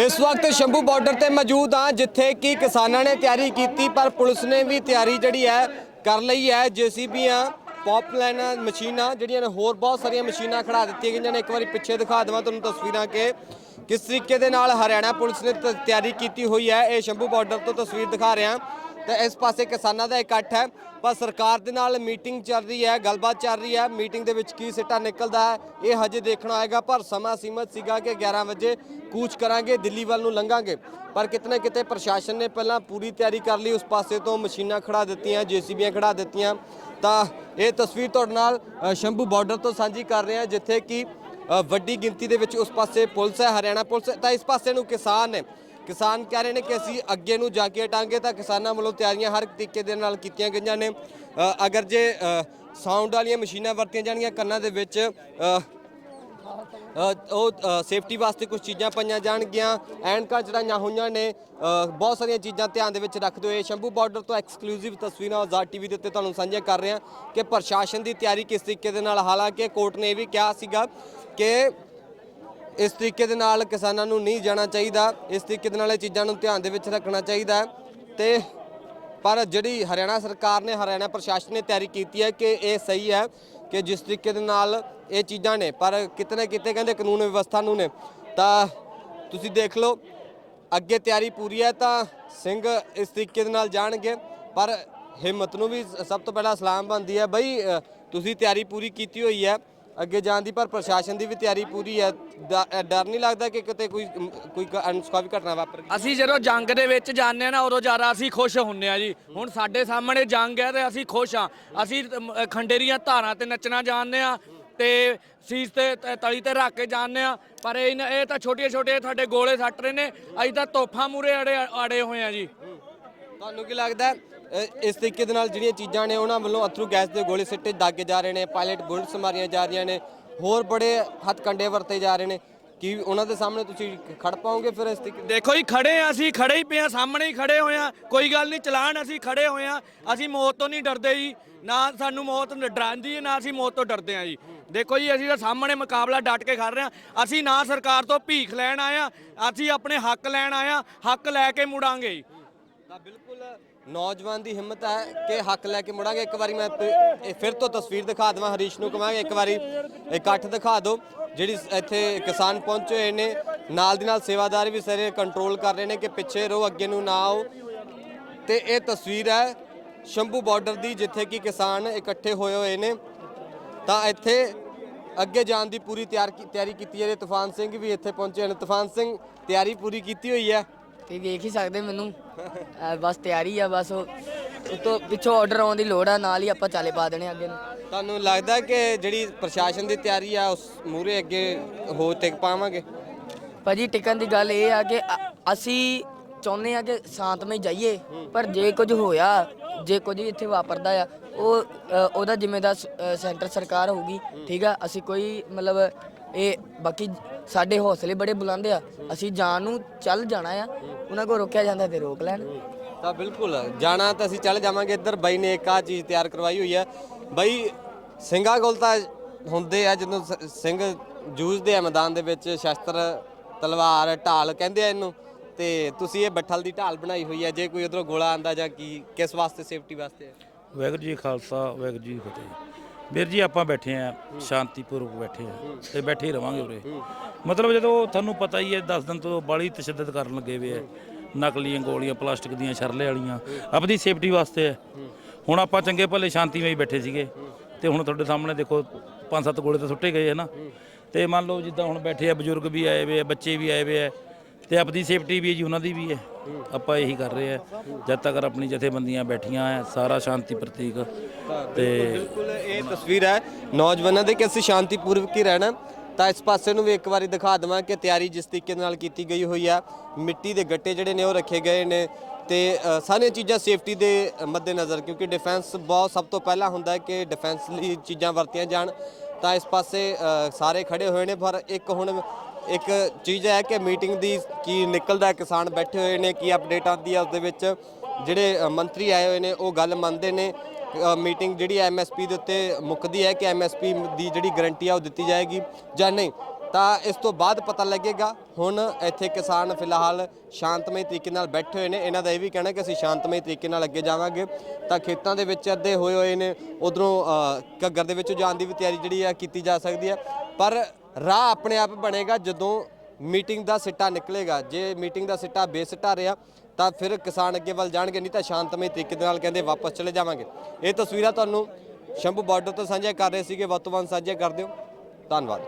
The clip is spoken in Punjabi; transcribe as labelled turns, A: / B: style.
A: ਇਸ ਵਕਤ ਸ਼ੰਭੂ ਬਾਰਡਰ ਤੇ ਮੌਜੂਦ ਹਾਂ, ਜਿੱਥੇ ਕਿ ਕਿਸਾਨਾਂ ਨੇ ਤਿਆਰੀ ਕੀਤੀ, ਪਰ ਪੁਲਿਸ ਨੇ ਵੀ ਤਿਆਰੀ ਜਿਹੜੀ ਹੈ ਕਰ ਲਈ ਹੈ। ਜੀਸੀਬੀਆਂ ਪੌਪ ਲਾਈਨਾਂ ਮਸ਼ੀਨਾਂ ਜਿਹੜੀਆਂ ਨੇ, ਹੋਰ ਬਹੁਤ ਸਾਰੀਆਂ ਮਸ਼ੀਨਾਂ ਖੜਾ ਦਿੱਤੀਆਂ ਗਈਆਂ ਨੇ। ਇੱਕ ਵਾਰੀ ਪਿੱਛੇ ਦਿਖਾ ਦੇਵਾਂ ਤੁਹਾਨੂੰ ਤਸਵੀਰਾਂ ਕਿ ਕਿਸ ਤਰੀਕੇ ਦੇ ਨਾਲ ਹਰਿਆਣਾ ਪੁਲਿਸ ਨੇ ਤਿਆਰੀ ਕੀਤੀ ਹੋਈ ਹੈ। ਇਹ ਸ਼ੰਭੂ ਬਾਰਡਰ ਤੋਂ ਤਸਵੀਰ ਦਿਖਾ ਰਿਹਾ। ਤੇ ਇਸ ਪਾਸੇ ਕਿਸਾਨਾਂ ਦਾ ਇਕੱਠ ਹੈ। ਪਰ ਸਰਕਾਰ ਦੇ ਨਾਲ ਮੀਟਿੰਗ ਚੱਲ ਰਹੀ ਹੈ, ਗੱਲਬਾਤ ਚੱਲ ਰਹੀ ਹੈ। ਮੀਟਿੰਗ ਦੇ ਵਿੱਚ ਕੀ ਸਿੱਟਾ ਨਿਕਲਦਾ ਹੈ, ਇਹ ਹਜੇ ਦੇਖਣਾ ਆਏਗਾ ਪਰ ਸਮਾਂ ਸੀਮਤ ਸੀਗਾ ਕਿ 11 ਵਜੇ ਕੂਚ ਕਰਾਂਗੇ, ਦਿੱਲੀ ਵੱਲ ਨੂੰ ਲੰਘਾਂਗੇ। ਪਰ ਕਿਤਨੇ ਕਿਤੇ ਪ੍ਰਸ਼ਾਸਨ ਨੇ ਪਹਿਲਾਂ ਪੂਰੀ ਤਿਆਰੀ ਕਰ ਲਈ, ਉਸ ਪਾਸੇ ਤੋਂ ਮਸ਼ੀਨਾਂ ਖੜਾ ਦਿੱਤੀਆਂ, ਜੀਸੀਬੀਆਂ ਖੜਾ ਦਿੱਤੀਆਂ। ਤਾਂ ਇਹ ਤਸਵੀਰ ਤੁਹਾਡੇ ਨਾਲ ਸ਼ੰਭੂ ਬਾਰਡਰ ਤੋਂ ਸਾਂਝੀ ਕਰ ਰਹੇ ਹਾਂ, ਜਿੱਥੇ ਕਿ ਵੱਡੀ ਗਿਣਤੀ ਦੇ ਵਿੱਚ ਉਸ ਪਾਸੇ ਪੁਲਿਸ ਹੈ, ਹਰਿਆਣਾ ਪੁਲਿਸ ਤਾਂ ਇਸ ਪਾਸੇ ਨੂੰ ਕਿਸਾਨ ਨੇ ਕਿਸਾਨ ਕਹਿ ਰਹੇ ਨੇ ਕਿ ਅਸੀਂ ਅੱਗੇ ਨੂੰ ਜਾ ਕੇ ਹਟਾਂਗੇ ਤਾਂ ਕਿਸਾਨਾਂ ਵੱਲੋਂ ਤਿਆਰੀਆਂ ਹਰ ਤਰੀਕੇ ਦੇ ਨਾਲ ਕੀਤੀਆਂ ਗਈਆਂ ਨੇ। ਅਗਰ ਜੇ ਸਾਊਂਡ ਵਾਲੀਆਂ ਮਸ਼ੀਨਾਂ ਵਰਤੀਆਂ ਜਾਣਗੀਆਂ ਕੰਨਾਂ ਦੇ ਵਿੱਚ ਉਹ ਸੇਫਟੀ ਵਾਸਤੇ ਕੁਝ ਚੀਜ਼ਾਂ ਪਾਈਆਂ ਜਾਣਗੀਆਂ ਐਨਕਾਂ ਚੜਾਈਆਂ ਹੋਈਆਂ ਨੇ ਬਹੁਤ ਸਾਰੀਆਂ ਚੀਜ਼ਾਂ ਧਿਆਨ ਦੇ ਵਿੱਚ ਰੱਖਦੇ ਹੋਏ ਸ਼ੰਭੂ ਬਾਰਡਰ ਤੋਂ ਐਕਸਕਲੂਸਿਵ ਤਸਵੀਰਾਂ ਆਜ਼ਾਦ ਟੀਵੀ ਦੇ ਉੱਤੇ ਤੁਹਾਨੂੰ ਸਾਂਝੀਆਂ ਕਰ ਰਹੇ ਹਾਂ ਕਿ ਪ੍ਰਸ਼ਾਸਨ ਦੀ ਤਿਆਰੀ ਕਿਸ ਤਰੀਕੇ ਦੇ ਨਾਲ, ਹਾਲਾਂਕਿ ਕੋਰਟ ਨੇ ਇਹ ਵੀ ਕਿਹਾ ਸੀਗਾ ਕਿ ਇਸ ਤਰੀਕੇ ਦੇ ਨਾਲ ਕਿਸਾਨਾਂ ਨੂੰ ਨਹੀਂ ਜਾਣਾ ਚਾਹੀਦਾ। ਇਸ ਤਰੀਕੇ ਦੇ ਨਾਲ ਇਹ ਚੀਜ਼ਾਂ ਨੂੰ ਧਿਆਨ ਦੇ ਵਿੱਚ ਰੱਖਣਾ ਚਾਹੀਦਾ ਹੈ। ਤੇ ਪਰ ਜਿਹੜੀ ਹਰਿਆਣਾ ਸਰਕਾਰ ਨੇ, ਹਰਿਆਣਾ ਪ੍ਰਸ਼ਾਸਨ ਨੇ ਤਿਆਰੀ ਕੀਤੀ ਹੈ ਕਿ ਇਹ ਸਹੀ ਹੈ ਕਿ ਜਿਸ ਤਰੀਕੇ ਦੇ ਨਾਲ ਇਹ ਚੀਜ਼ਾਂ ਨੇ, ਪਰ ਕਿਤੇ ਨਾ ਕਿਤੇ ਕਹਿੰਦੇ ਕਾਨੂੰਨ ਵਿਵਸਥਾ ਨੂੰ ਨੇ। ਤਾਂ ਤੁਸੀਂ ਦੇਖ ਲਓ, ਅੱਗੇ ਤਿਆਰੀ ਪੂਰੀ ਹੈ ਤਾਂ ਸਿੰਘ ਇਸ ਤਰੀਕੇ ਦੇ ਨਾਲ ਜਾਣਗੇ, ਪਰ ਹਿੰਮਤ ਨੂੰ ਵੀ ਸਭ ਤੋਂ ਪਹਿਲਾਂ ਸਲਾਮ ਬਣਦੀ ਹੈ, ਬਈ ਤੁਸੀਂ ਤਿਆਰੀ ਪੂਰੀ ਕੀਤੀ ਹੋਈ ਹੈ। ਅੱਗੇ ਜਾਣ ਦੀ ਪਰ ਪ੍ਰਸ਼ਾਸਨ ਦੀ ਵੀ ਤਿਆਰੀ ਪੂਰੀ ਹੈ। ਡ- ਡਰ ਨਹੀਂ ਲੱਗਦਾ ਕਿ ਕਿਤੇ ਕੋਈ ਕੋਈ ਅਨਸੁਖਾਵੀ ਘਟਨਾ ਵਾਪਰ ਗਈ।
B: ਅਸੀਂ ਜਦੋਂ ਜੰਗ ਦੇ ਵਿੱਚ ਜਾਂਦੇ ਹਾਂ ਨਾ ਉਦੋਂ ਜ਼ਿਆਦਾ ਅਸੀਂ ਖੁਸ਼ ਹੁੰਨੇ ਆ ਜੀ। ਹੁਣ ਸਾਡੇ ਸਾਹਮਣੇ ਜੰਗ ਹੈ ਤੇ ਅਸੀਂ ਖੁਸ਼ ਆ ਅਸੀਂ ਅਮ, ਖੰਡੇਰੀਆਂ ਧਾਰਾਂ ਤੇ ਨੱਚਣਾ ਜਾਣਦੇ ਆ ਤੇ ਸੀਸ ਤੇ ਤ- ਤਲੀ ਤੇ ਰੱਖ ਕੇ ਜਾਣਦੇ ਆ ਪਰ ਇਹ ਨ- ਇਹ ਤਾਂ ਛੋਟੀਆਂ ਛੋਟੀਆਂ ਸਾਡੇ ਗੋਲੇ ਸੱਟ ਰਹੇ ਨੇ। ਅਸੀਂ ਤਾਂ ਤੋਫਾਂ ਮੂਰੇ ਅੜੇ ਆੜੇ ਹੋਏ ਆ ਜੀ।
A: ਤੁਹਾਨੂੰ ਕੀ ਲੱਗਦਾ ਹੈ, ਇਸ ਤਰੀਕੇ ਦੇ ਨਾਲ ਜਿਹੜੀਆਂ ਚੀਜ਼ਾਂ ਨੇ ਉਹਨਾਂ ਵੱਲੋਂ ਅਥਰੂ ਗੈਸ ਦੇ ਗੋਲੇ ਸਿੱਟੇ ਦਾਗੇ ਜਾ ਰਹੇ ਨੇ, ਪਾਇਲਟ ਬੁਲਟਸ ਮਾਰੀਆਂ ਜਾ ਰਹੀਆਂ ਨੇ, ਹੋਰ ਬੜੇ ਹੱਥ ਕੰਡੇ ਵਰਤੇ ਜਾ ਰਹੇ ਨੇ। ਕੀ ਉਹਨਾਂ ਦੇ ਸਾਹਮਣੇ ਤੁਸੀਂ ਖੜ ਪਾਓਗੇ ਫਿਰ ਇਸ ਤਰੀਕੇ
B: ਦੇਖੋ ਜੀ, ਖੜੇ ਆ ਅਸੀਂ, ਖੜੇ ਹੀ ਪਏ ਆ, ਸਾਹਮਣੇ ਹੀ ਖੜੇ ਹੋਏ ਆ। ਕੋਈ ਗੱਲ ਨਹੀਂ, ਚਲਾਨ ਅਸੀਂ ਖੜੇ ਹੋਏ ਆ। ਅਸੀਂ ਮੌਤ ਤੋਂ ਨਹੀਂ ਡਰਦੇ ਜੀ, ਨਾ ਸਾਨੂੰ ਮੌਤ ਡਰਾਉਂਦੀ ਹੈ, ਨਾ ਅਸੀਂ ਮੌਤ ਤੋਂ ਡਰਦੇ ਆ ਜੀ। ਦੇਖੋ ਜੀ, ਅਸੀਂ ਤਾਂ ਸਾਹਮਣੇ ਮੁਕਾਬਲਾ ਡਟ ਕੇ ਖੜ ਰਹੇ ਆ। ਅਸੀਂ ਨਾ ਸਰਕਾਰ ਤੋਂ ਭੀਖ ਲੈਣ ਆਏ ਆ, ਅਸੀਂ ਆਪਣੇ ਹੱਕ ਲੈਣ ਆਏ ਆ, ਹੱਕ ਲੈ ਕੇ ਮੁੜਾਂਗੇ ਜੀ।
A: ਤਾਂ ਬਿਲਕੁਲ ਨੌਜਵਾਨ ਦੀ ਹਿੰਮਤ ਹੈ ਕਿ ਹੱਕ ਲੈ ਕੇ ਮੁੜਾਂਗੇ। ਇੱਕ ਵਾਰੀ ਮੈਂ ਇਹ ਫਿਰ ਤੋਂ ਤਸਵੀਰ ਦਿਖਾ ਦੇਵਾਂ, ਹਰੀਸ਼ ਨੂੰ ਕਹਾਂਗੇ ਇੱਕ ਵਾਰੀ ਇਕੱਠ ਦਿਖਾ ਦਿਓ, ਜਿਹੜੀ ਇੱਥੇ ਕਿਸਾਨ ਪਹੁੰਚੇ ਹੋਏ ਨੇ। ਨਾਲ ਦੀ ਨਾਲ ਸੇਵਾਦਾਰ ਵੀ ਸਾਰੇ ਕੰਟਰੋਲ ਕਰ ਰਹੇ ਨੇ ਕਿ ਪਿੱਛੇ ਰਹੋ, ਅੱਗੇ ਨੂੰ ਨਾ ਆਓ। ਤੇ ਇਹ ਤਸਵੀਰ ਹੈ ਸ਼ੰਭੂ ਬਾਰਡਰ ਦੀ, ਜਿੱਥੇ ਕਿ ਕਿਸਾਨ ਇਕੱਠੇ ਹੋਏ ਹੋਏ ਨੇ। ਤਾਂ ਇੱਥੇ ਅੱਗੇ ਜਾਣ ਦੀ ਪੂਰੀ ਤਿਆਰ ਤਿਆਰੀ ਕੀਤੀ ਹੈ। ਤੂਫਾਨ ਸਿੰਘ ਵੀ ਇੱਥੇ ਪਹੁੰਚੇ ਨੇ ਤੂਫਾਨ ਸਿੰਘ, ਤਿਆਰੀ ਪੂਰੀ ਕੀਤੀ ਹੋਈ ਹੈ।
C: ਤੁਸੀਂ ਵੇਖ ਹੀ ਸਕਦੇ ਮੈਨੂੰ। ਅਹ ਬਸ ਤਿਆਰੀ ਆ ਬਸ ਉਹ ਉਤੋਂ ਪਿੱਛੋਂ ਆਰਡਰ ਆਉਣ ਦੀ ਲੋੜ ਆ ਨਾਲ ਹੀ ਆਪਾਂ ਚਾਲੇ ਪਾ ਦੇਣੇ ਅੱਗੇ ਨੂੰ।
A: ਤੁਹਾਨੂੰ ਲੱਗਦਾ ਕਿ ਜਿਹੜੀ ਪ੍ਰਸ਼ਾਸਨ ਦੀ ਤਿਆਰੀ ਆ ਉਸ ਮੂਰੇ ਅੱਗੇ ਹੋ ਟਿਕ ਪਾਵਾਂਗੇ?
C: ਭਾਜੀ ਟਿਕਣ ਦੀ ਗੱਲ ਇਹ ਆ ਕਿ ਅ- ਅਸੀਂ ਚਾਹੁੰਦੇ ਆ ਕਿ ਸ਼ਾਂਤਮਈ ਜਾਈਏ ਪਰ ਜੇ ਕੁਝ ਹੋਇਆ ਜੇ ਕੁਝ ਇੱਥੇ ਵਾਪਰਦਾ ਆ ਉਹ ਅ, ਉਹਦਾ ਜ਼ਿੰਮੇਦਾਰ ਸ- ਅ, ਸੈਂਟਰ ਸਰਕਾਰ ਹੋਊਗੀ ਠੀਕ ਆ? ਅਸੀਂ ਕੋਈ ਮਤਲਬ ਇਹ ਬਾਕੀ ਸਾਡੇ ਹੌਸਲੇ ਬੜੇ ਬੁਲੰਦ ਆ। ਅਸੀਂ ਜਾਣ ਨੂੰ ਚੱਲ ਜਾਣਾ ਆ। ਉਹਨਾਂ ਕੋਲ ਰੋਕਿਆ ਜਾਂਦਾ ਤੇ ਰੋਕ ਲੈਣ।
A: ਤਾਂ ਬਿਲਕੁਲ ਜਾਣਾ ਤਾਂ ਅਸੀਂ ਚੱਲ ਜਾਵਾਂਗੇ। ਇੱਧਰ ਬਾਈ ਨੇ ਇੱਕ ਆ ਚੀਜ਼ ਤਿਆਰ ਕਰਵਾਈ ਹੋਈ ਹੈ ਬਾਈ ਸਿੰਘਾਂ ਕੋਲ ਤਾਂ ਹੁੰਦੇ ਆ ਜਦੋਂ ਸ- ਸਿੰਘ ਜੂਝਦੇ ਆ ਮੈਦਾਨ ਦੇ ਵਿੱਚ ਸ਼ਸਤਰ ਤਲਵਾਰ ਢਾਲ ਕਹਿੰਦੇ ਆ ਇਹਨੂੰ। ਤੇ ਤੁਸੀਂ ਇਹ ਬੱਠਲ ਦੀ ਢਾਲ ਬਣਾਈ ਹੋਈ ਹੈ ਜੇ ਕੋਈ ਉਧਰੋਂ ਗੋਲਾ ਆਂਦਾ ਜਾਂ ਕੀ ਕਿਸ ਵਾਸਤੇ ਸੇਫਟੀ ਵਾਸਤੇ? ਹੈ
D: ਵਾਹਿਗੁਰੂ ਜੀ ਖਾਲਸਾ, ਵਾਹਿਗੁਰੂ ਜੀ ਕੀ ਫਤਿਹ। ਵੀਰ ਜੀ, ਆਪਾਂ ਬੈਠੇ ਆ ਸ਼ਾਂਤੀਪੂਰਵਕ ਬੈਠੇ ਆ ਤੇ ਬੈਠੇ ਹੀ ਰਵਾਂਗੇ ਉਰੇ। ਮਤਲਬ ਜਦੋਂ ਤੁਹਾਨੂੰ ਪਤਾ ਹੀ ਹੈ 10 ਦਿਨ ਤੋਂ ਬਾਲੀ ਤਸ਼ੱਦਦ ਕਰਨ ਲੱਗੇ ਵੇ ਆ ਨਕਲੀਆਂ ਗੋਲੀਆਂ, ਪਲਾਸਟਿਕ ਦੀਆਂ ਛਰਲੇ ਵਾਲੀਆਂ। ਆਪਣੀ ਸੇਫਟੀ ਵਾਸਤੇ ਹੈ। ਹੁਣ ਆਪਾਂ ਚੰਗੇ ਭਲੇ ਸ਼ਾਂਤੀਮਈ ਬੈਠੇ ਸੀਗੇ ਤੇ ਹੁਣ ਤੁਹਾਡੇ ਸਾਹਮਣੇ ਦੇਖੋ ਪੰਜ ਸੱਤ ਗੋਲੇ ਤਾਂ ਸੁੱਟੇ ਗਏ ਹੈ ਨਾ। ਤੇ ਮੰਨ ਲਓ ਜਿੱਦਾਂ ਹੁਣ ਬੈਠੇ ਆ, ਬਜ਼ੁਰਗ ਵੀ ਆਏ ਵੇ ਆ, ਬੱਚੇ ਵੀ ਆਏ ਵੇ ਆ ਤੇ ਆਪਣੀ ਸੇਫਟੀ ਵੀ ਹੈ ਜੀ, ਉਹਨਾਂ ਦੀ ਵੀ ਹੈ। ਆਪਾਂ ਇਹੀ ਕਰ ਰਹੇ ਆ ਜਦ ਤੱਕ ਆਪਣੀ ਜਥੇਬੰਦੀਆਂ ਬੈਠੀਆਂ ਆ ਸਾਰਾ ਸ਼ਾਂਤੀ ਪ੍ਰਤੀਕ ਤੇ
A: ਬਿਲਕੁਲ ਇਹ ਤਸਵੀਰ ਹੈ ਨੌਜਵਾਨਾਂ ਦੇ ਕਿ ਅਸੀਂ ਸ਼ਾਂਤੀਪੂਰਵਕ ਹੀ ਰਹਿਣਾ। ਤਾਂ ਇਸ ਪਾਸੇ ਨੂੰ ਵੀ ਇੱਕ ਵਾਰੀ ਦਿਖਾ ਦੇਵਾਂ ਕਿ ਤਿਆਰੀ ਜਿਸ ਤਰੀਕੇ ਨਾਲ ਕੀਤੀ ਗਈ ਹੋਈ ਆ ਮਿੱਟੀ ਦੇ ਗੱਟੇ ਜਿਹੜੇ ਨੇ ਉਹ ਰੱਖੇ ਗਏ ਨੇ ਤੇ ਅ, ਸਾਰੀਆਂ ਚੀਜ਼ਾਂ ਸੇਫਟੀ ਦੇ ਮੱਦੇਨਜ਼ਰ ਕਿਉਂਕਿ ਡਿਫੈਂਸ ਬਹੁਤ ਸਭ ਤੋਂ ਪਹਿਲਾਂ ਹੁੰਦਾ ਹੈ ਕਿ ਡਿਫੈਂਸ ਲਈ ਚੀਜ਼ਾਂ ਵਰਤੀਆਂ ਜਾਣ। ਤਾਂ ਇਸ ਪਾਸੇ ਅ, ਸਾਰੇ ਖੜੇ ਹੋਏ ਨੇ ਪਰ ਇੱਕ ਹੁਣ ਇੱਕ ਚੀਜ਼ ਹੈ ਕਿ ਮੀਟਿੰਗ ਦੀ ਕੀ ਨਿਕਲਦਾ ਕਿਸਾਨ ਬੈਠੇ ਹੋਏ ਨੇ, ਕੀ ਅਪਡੇਟ ਆਉਂਦੀ ਹੈ ਉਸ ਦੇ ਵਿੱਚ। ਜਿਹੜੇ ਮੰਤਰੀ ਆਏ ਹੋਏ ਨੇ, ਉਹ ਗੱਲ ਮੰਨਦੇ ਨੇ। ਮੀਟਿੰਗ ਜਿਹੜੀ ਐਮਐਸਪੀ ਦੇ ਉੱਤੇ ਮੁੱਕਦੀ ਹੈ ਕਿ ਐਮਐਸਪੀ ਦੀ ਜਿਹੜੀ ਗਾਰੰਟੀ ਆ ਉਹ ਦਿੱਤੀ ਜਾਏਗੀ ਜਾਂ ਨਹੀਂ। ਤਾਂ ਇਸ ਤੋਂ ਬਾਅਦ ਪਤਾ ਲੱਗੇਗਾ। ਹੁਣ ਇੱਥੇ ਕਿਸਾਨ ਫਿਲਹਾਲ ਸ਼ਾਂਤਮਈ ਤਰੀਕੇ ਨਾਲ ਬੈਠੇ ਹੋਏ ਨੇ। ਇਹਨਾਂ ਦਾ ਇਹ ਵੀ ਕਹਿਣਾ ਕਿ ਅਸੀਂ ਸ਼ਾਂਤਮਈ ਤਰੀਕੇ ਨਾਲ ਅੱਗੇ ਜਾਵਾਂਗੇ। ਤਾਂ ਖੇਤਾਂ ਦੇ ਵਿੱਚ ਅੱਧੇ ਹੋਏ ਹੋਏ ਨੇ। ਉਧਰੋਂ ਘੱਗਰ ਦੇ ਵਿੱਚੋਂ ਜਾਣ ਦੀ ਵੀ ਤਿਆਰੀ ਜਿਹੜੀ ਆ ਕੀਤੀ ਜਾ ਸਕਦੀ ਹੈ। ਪਰ ਰਾਹ ਆਪਣੇ ਆਪ ਬਣੇਗਾ, ਜਦੋਂ ਮੀਟਿੰਗ ਦਾ ਸਿੱਟਾ ਨਿਕਲੇਗਾ। ਜੇ ਮੀਟਿੰਗ ਦਾ ਸਿੱਟਾ ਬੇਸਿੱਟਾ ਰਿਹਾ, ਤਾਂ ਫਿਰ ਕਿਸਾਨ ਅੱਗੇ ਵੱਲ ਜਾਣਗੇ, ਨਹੀਂ ਤਾਂ ਸ਼ਾਂਤਮਈ ਤਰੀਕੇ ਦੇ ਨਾਲ ਕਹਿੰਦੇ ਵਾਪਸ ਚਲੇ ਜਾਵਾਂਗੇ। ਇਹ ਤਸਵੀਰਾਂ ਤੁਹਾਨੂੰ ਸ਼ੰਭੂ ਬਾਰਡਰ ਤੋਂ ਸਾਂਝੀਆਂ ਕਰ ਰਹੇ ਸੀਗੇ। ਵੱਧ ਤੋਂ ਵੱਧ ਸਾਂਝੀਆਂ ਕਰ ਦਿਓ। ਧੰਨਵਾਦ।